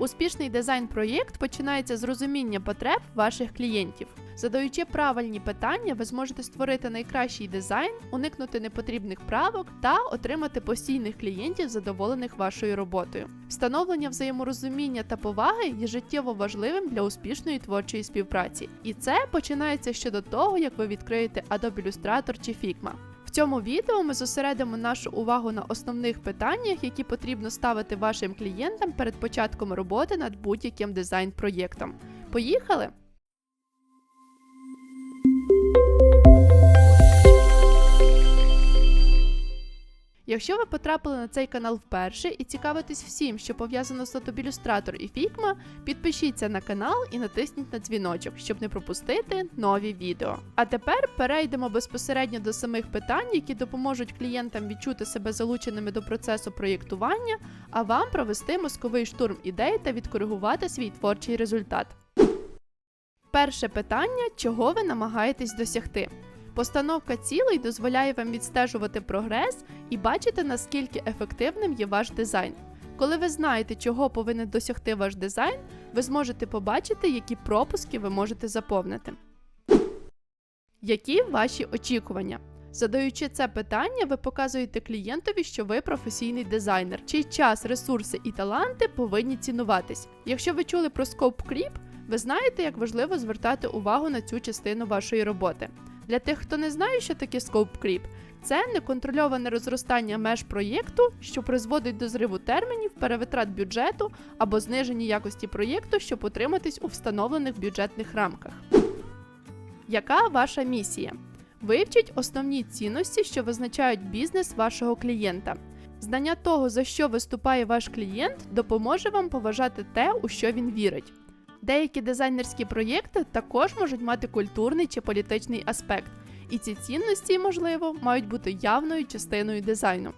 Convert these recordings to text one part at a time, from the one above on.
Успішний дизайн-проєкт починається з розуміння потреб ваших клієнтів. Задаючи правильні питання, ви зможете створити найкращий дизайн, уникнути непотрібних правок та отримати постійних клієнтів, задоволених вашою роботою. Встановлення взаєморозуміння та поваги є життєво важливим для успішної творчої співпраці. І це починається ще до того, як ви відкриєте Adobe Illustrator чи Figma. В цьому відео ми зосередимо нашу увагу на основних питаннях, які потрібно ставити вашим клієнтам перед початком роботи над будь-яким дизайн-проєктом. Поїхали! Якщо ви потрапили на цей канал вперше і цікавитесь всім, що пов'язано з Illustrator і Figma, підпишіться на канал і натисніть на дзвіночок, щоб не пропустити нові відео. А тепер перейдемо безпосередньо до самих питань, які допоможуть клієнтам відчути себе залученими до процесу проєктування, а вам провести мозковий штурм ідей та відкоригувати свій творчий результат. Перше питання: чого ви намагаєтесь досягти? Постановка цілей дозволяє вам відстежувати прогрес і бачити, наскільки ефективним є ваш дизайн. Коли ви знаєте, чого повинен досягти ваш дизайн, ви зможете побачити, які пропуски ви можете заповнити. Які ваші очікування? Задаючи це питання, ви показуєте клієнтові, що ви професійний дизайнер, чий час, ресурси і таланти повинні цінуватись. Якщо ви чули про Scope Creep, ви знаєте, як важливо звертати увагу на цю частину вашої роботи. Для тих, хто не знає, що таке Scope Creep, це неконтрольоване розростання меж проєкту, що призводить до зриву термінів, перевитрат бюджету або зниження якості проєкту, щоб утриматись у встановлених бюджетних рамках. Яка ваша місія? Вивчіть основні цінності, що визначають бізнес вашого клієнта. Знання того, за що виступає ваш клієнт, допоможе вам поважати те, у що він вірить. Деякі дизайнерські проєкти також можуть мати культурний чи політичний аспект, і ці цінності, можливо, мають бути явною частиною дизайну.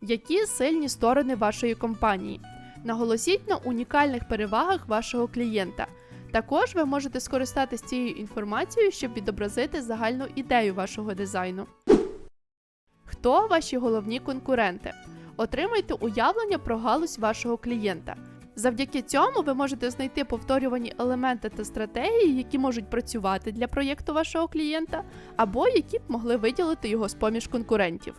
Які сильні сторони вашої компанії? Наголосіть на унікальних перевагах вашого клієнта. Також ви можете скористатися цією інформацією, щоб відобразити загальну ідею вашого дизайну. Хто ваші головні конкуренти? Отримайте уявлення про галузь вашого клієнта. Завдяки цьому ви можете знайти повторювані елементи та стратегії, які можуть працювати для проєкту вашого клієнта, або які б могли виділити його з поміж конкурентів.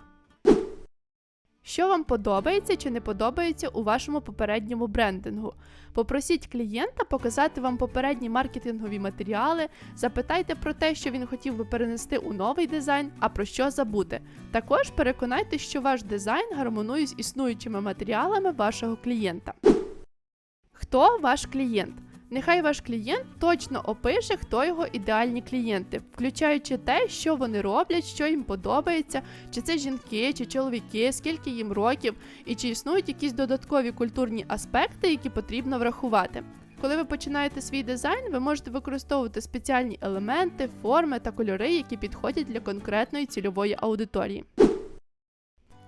Що вам подобається чи не подобається у вашому попередньому брендингу? Попросіть клієнта показати вам попередні маркетингові матеріали, запитайте про те, що він хотів би перенести у новий дизайн, а про що забути. Також переконайтеся, що ваш дизайн гармонує з існуючими матеріалами вашого клієнта. Хто ваш клієнт? Нехай ваш клієнт точно опише, хто його ідеальні клієнти, включаючи те, що вони роблять, що їм подобається, чи це жінки, чи чоловіки, скільки їм років, і чи існують якісь додаткові культурні аспекти, які потрібно врахувати. Коли ви починаєте свій дизайн, ви можете використовувати спеціальні елементи, форми та кольори, які підходять для конкретної цільової аудиторії.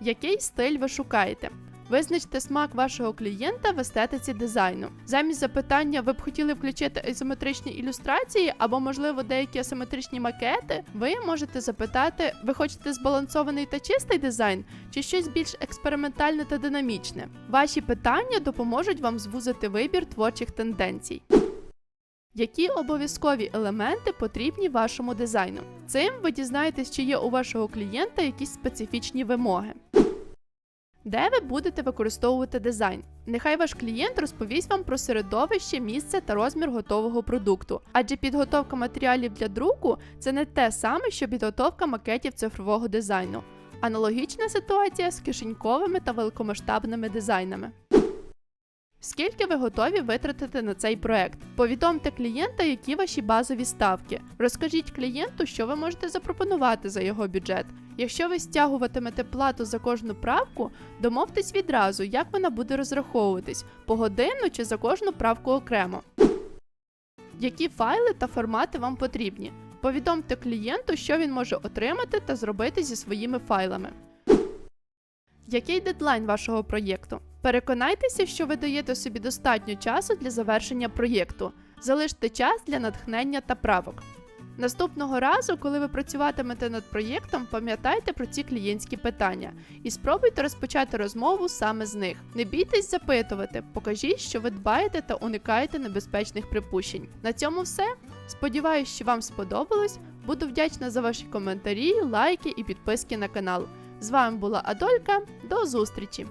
Який стиль ви шукаєте? Визначте смак вашого клієнта в естетиці дизайну. Замість запитання, ви б хотіли включити асиметричні ілюстрації або, можливо, деякі асиметричні макети, ви можете запитати, ви хочете збалансований та чистий дизайн, чи щось більш експериментальне та динамічне. Ваші питання допоможуть вам звузити вибір творчих тенденцій. Які обов'язкові елементи потрібні вашому дизайну? Цим ви дізнаєтесь, чи є у вашого клієнта якісь специфічні вимоги. Де ви будете використовувати дизайн? Нехай ваш клієнт розповість вам про середовище, місце та розмір готового продукту, адже підготовка матеріалів для друку це не те саме, що підготовка макетів цифрового дизайну. Аналогічна ситуація з кишеньковими та великомасштабними дизайнами. Скільки ви готові витратити на цей проект? Повідомте клієнта, які ваші базові ставки. Розкажіть клієнту, що ви можете запропонувати за його бюджет. Якщо ви стягуватимете плату за кожну правку, домовтесь відразу, як вона буде розраховуватись погодинно чи за кожну правку окремо. Які файли та формати вам потрібні? Повідомте клієнту, що він може отримати та зробити зі своїми файлами. Який дедлайн вашого проєкту? Переконайтеся, що ви даєте собі достатньо часу для завершення проєкту. Залиште час для натхнення та правок. Наступного разу, коли ви працюватимете над проєктом, пам'ятайте про ці клієнтські питання і спробуйте розпочати розмову саме з них. Не бійтесь запитувати, покажіть, що ви дбаєте та уникаєте небезпечних припущень. На цьому все. Сподіваюсь, що вам сподобалось. Буду вдячна за ваші коментарі, лайки і підписки на канал. З вами була Адолька. До зустрічі!